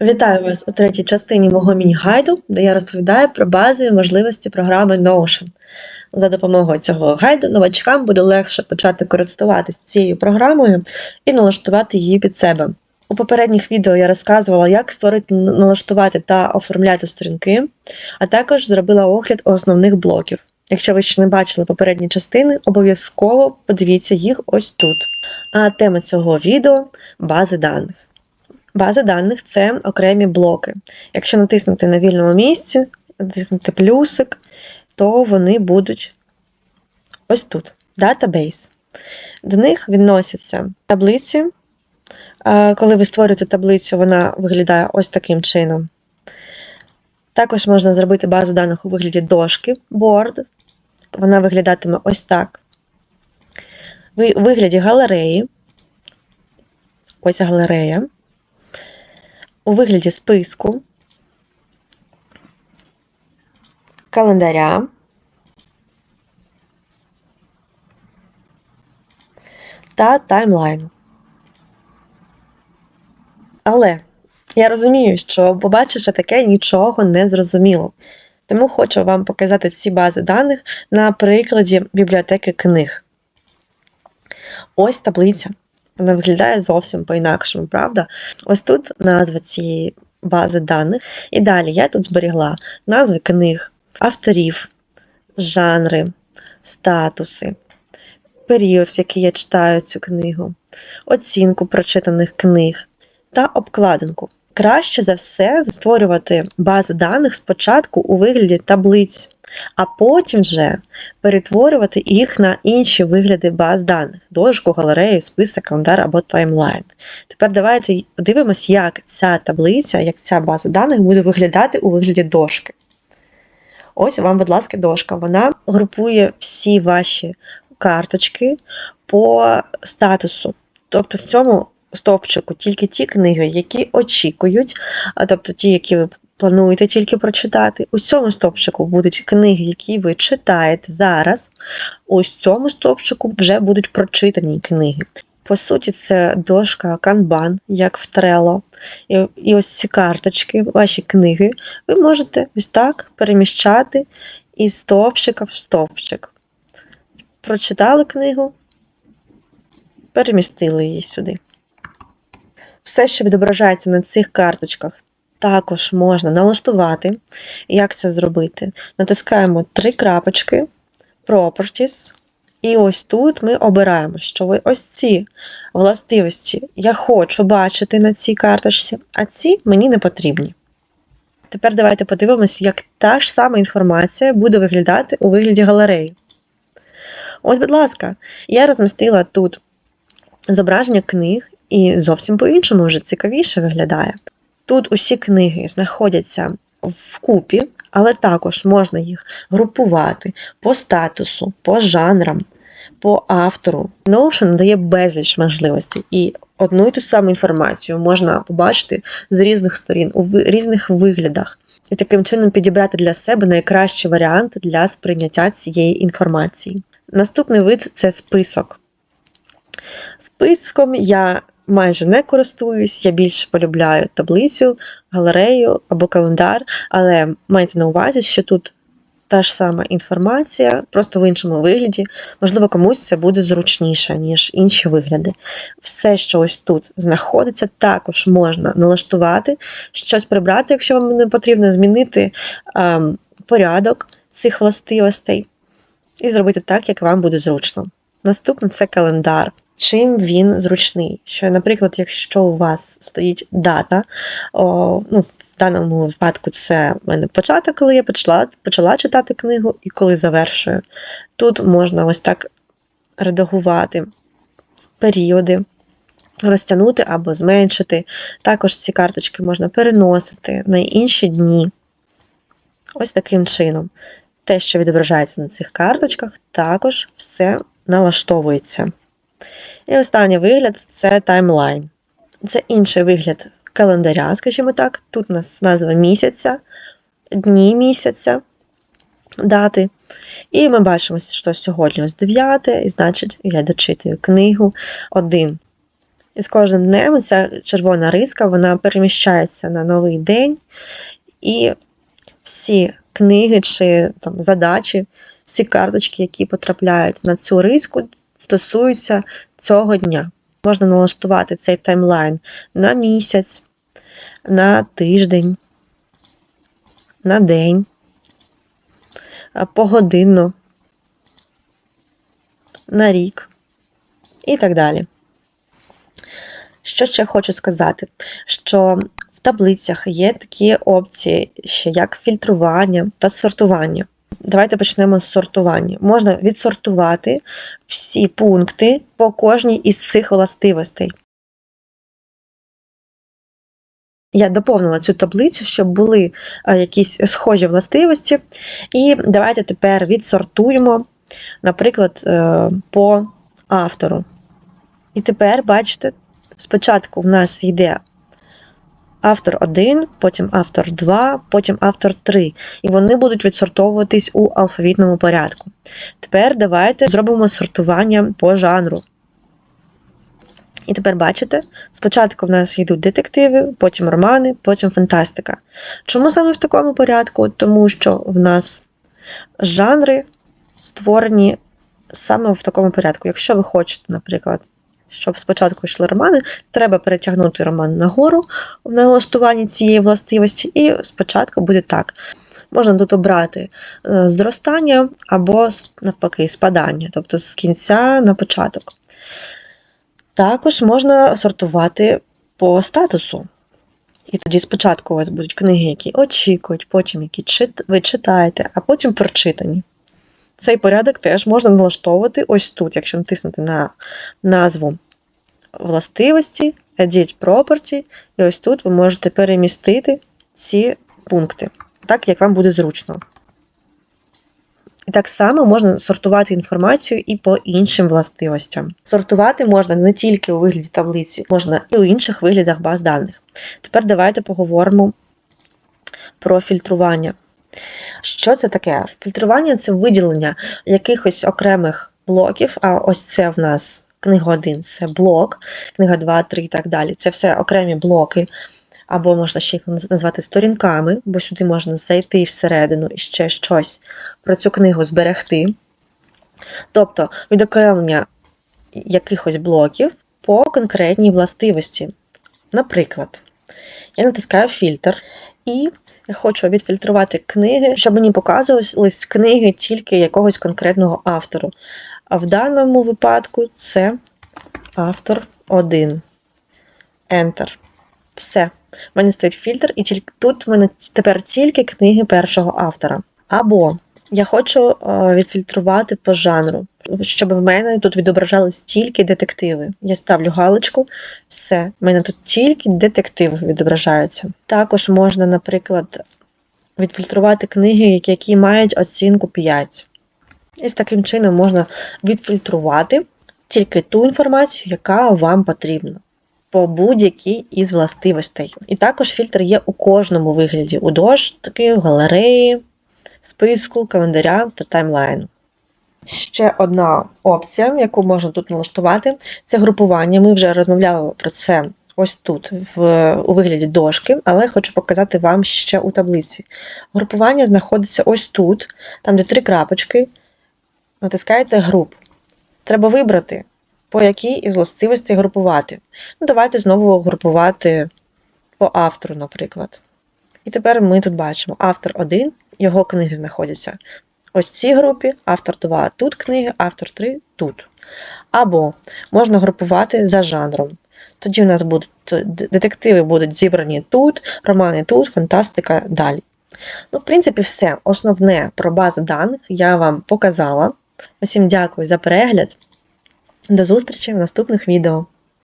Вітаю вас у третій частині мого міні-гайду, де я розповідаю про базові можливості програми Notion. За допомогою цього гайду новачкам буде легше почати користуватися цією програмою і налаштувати її під себе. У попередніх відео я розказувала, як створити, налаштувати та оформляти сторінки, а також зробила огляд основних блоків. Якщо ви ще не бачили попередні частини, обов'язково подивіться їх ось тут. А тема цього відео бази даних. Бази даних це окремі блоки. Якщо натиснути на вільному місці, натиснути плюсик, то вони будуть ось тут. Database. До них відносяться таблиці. Коли ви створюєте таблицю, вона виглядає ось таким чином. Також можна зробити базу даних у вигляді дошки, board. Вона виглядатиме ось так. У вигляді галереї. Ось галерея у вигляді списку, календаря та таймлайну. Але я розумію, що, побачивши таке, нічого не зрозуміло. Тому хочу вам показати ці бази даних на прикладі бібліотеки книг. Ось таблиця. Вона виглядає зовсім по-інакшому, правда? Ось тут назва цієї бази даних. І далі я тут зберігла назви книг, авторів, жанри, статуси, період, в який я читаю цю книгу, оцінку прочитаних книг та обкладинку. Краще за все створювати бази даних спочатку у вигляді таблиць, а потім вже перетворювати їх на інші вигляди баз даних дошку, галерею, список, календар або таймлайн. Тепер давайте подивимось, як ця таблиця, як ця база даних буде виглядати у вигляді дошки. Ось вам, будь ласка, дошка. Вона групує всі ваші карточки по статусу. Тобто в цьому стовпчику тільки ті книги, які очікують, тобто ті, які ви плануєте тільки прочитати. У цьому стовпчику будуть книги, які ви читаєте зараз. У цьому стовпчику вже будуть прочитані книги. По суті, це дошка канбан, як в Trello. І, і ось ці карточки, ваші книги, ви можете ось так переміщати із стовпчика в стовпчик. Прочитали книгу, перемістили її сюди. Все, що відображається на цих карточках, також можна налаштувати. Як це зробити? Натискаємо три крапочки, Properties. І ось тут ми обираємо, що ви ось ці властивості я хочу бачити на цій карточці, а ці мені не потрібні. Тепер давайте подивимося, як та ж сама інформація буде виглядати у вигляді галереї. Ось, будь ласка, я розмістила тут зображення книг і зовсім по-іншому вже цікавіше виглядає. Тут усі книги знаходяться вкупі, але також можна їх групувати по статусу, по жанрам, по автору. Notion надає безліч можливостей, і одну і ту саму інформацію можна побачити з різних сторін, у різних виглядах. І таким чином підібрати для себе найкращий варіант для сприйняття цієї інформації. Наступний вид це список. Списком я майже не користуюсь, я більше полюбляю таблицю, галерею або календар, але майте на увазі, що тут та ж сама інформація, просто в іншому вигляді. Можливо, комусь це буде зручніше, ніж інші вигляди. Все, що ось тут знаходиться, також можна налаштувати, щось прибрати, якщо вам не потрібно, змінити ем, порядок цих властивостей і зробити так, як вам буде зручно. Наступне це календар. Чим він зручний? Що, наприклад, якщо у вас стоїть дата, о, ну, в даному випадку це в мене початок, коли я почала почала читати книгу і коли завершую. Тут можна ось так редагувати періоди, розтягнути або зменшити. Також ці карточки можна переносити на інші дні. Ось таким чином. Те, що відображається на цих карточках, також все налаштовується. І останній вигляд це таймлайн. Це інший вигляд календаря, скажімо так. Тут у нас назва місяця, дні місяця, дати. І ми бачимо, що сьогодні ось 9, і значить, я дочитую книгу 1. І з кожним днем ця червона риска вона переміщається на новий день, і всі книги чи там, задачі, всі карточки, які потрапляють на цю риску, стосуються цього дня. Можна налаштувати цей таймлайн на місяць, на тиждень, на день, погодинно, на рік і так далі. Що ще хочу сказати? Що в таблицях є такі опції, як фільтрування та сортування. Давайте почнемо з сортування. Можна відсортувати всі пункти по кожній із цих властивостей. Я доповнила цю таблицю, щоб були якісь схожі властивості. І давайте тепер відсортуємо, наприклад, е, по автору. І тепер, бачите, спочатку в нас йде автор 1, потім автор 2, потім автор 3. І вони будуть відсортовуватись у алфавітному порядку. Тепер давайте зробимо сортування по жанру. І тепер бачите, спочатку в нас йдуть детективи, потім романи, потім фантастика. Чому саме в такому порядку? Тому що в нас жанри створені саме в такому порядку. Якщо ви хочете, наприклад, щоб спочатку йшли романи, треба перетягнути роман нагору в налаштуванні цієї властивості, і спочатку буде так. Можна тут обрати е, зростання або навпаки спадання, тобто з кінця на початок. Також можна сортувати по статусу. І тоді спочатку у вас будуть книги, які очікують, потім які ви читаєте, а потім прочитані. Цей порядок теж можна налаштовувати ось тут, якщо натиснути на назву властивості, Edit Property, і ось тут ви можете перемістити ці пункти, так як вам буде зручно. І так само можна сортувати інформацію і по іншим властивостям. Сортувати можна не тільки у вигляді таблиці, можна і у інших виглядах баз даних. Тепер давайте поговоримо про фільтрування. Що це таке? Фільтрування це виділення якихось окремих блоків, а ось це в нас книга 1 це блок, книга 2, 3 і так далі. Це все окремі блоки, або можна ще їх назвати сторінками, бо сюди можна зайти всередину і ще щось про цю книгу зберегти. Тобто відокремлення якихось блоків по конкретній властивості. Наприклад, я натискаю фільтр і я хочу відфільтрувати книги, щоб мені показувались книги тільки якогось конкретного автору. А в даному випадку це автор 1. Enter. Все. У мене стоїть фільтр, і тільки, тут в мене тепер тільки книги першого автора. Або я хочу е, відфільтрувати по жанру, щоб в мене тут відображались тільки детективи. Я ставлю галочку, все, в мене тут тільки детективи відображаються. Також можна, наприклад, відфільтрувати книги, які мають оцінку 5. І з таким чином можна відфільтрувати тільки ту інформацію, яка вам потрібна по будь-якій із властивостей. І також фільтр є у кожному вигляді: у дошки, галереї, списку, календаря та таймлайну. Ще одна опція, яку можна тут налаштувати, це групування. Ми вже розмовляли про це ось тут, в, у вигляді дошки, але хочу показати вам ще у таблиці. Групування знаходиться ось тут, там де три крапочки натискаєте груп. Треба вибрати, по якій із властивостей групувати. Ну, Давайте знову групувати по автору, наприклад. І тепер ми тут бачимо автор 1, його книги знаходяться ось цій групі, автор 2 тут книги, автор 3 тут. Або можна групувати за жанром. Тоді у нас будуть детективи будуть зібрані тут, романи тут, фантастика далі. Ну, в принципі, все. Основне про бази даних я вам показала. Усім дякую за перегляд. До зустрічі в наступних відео.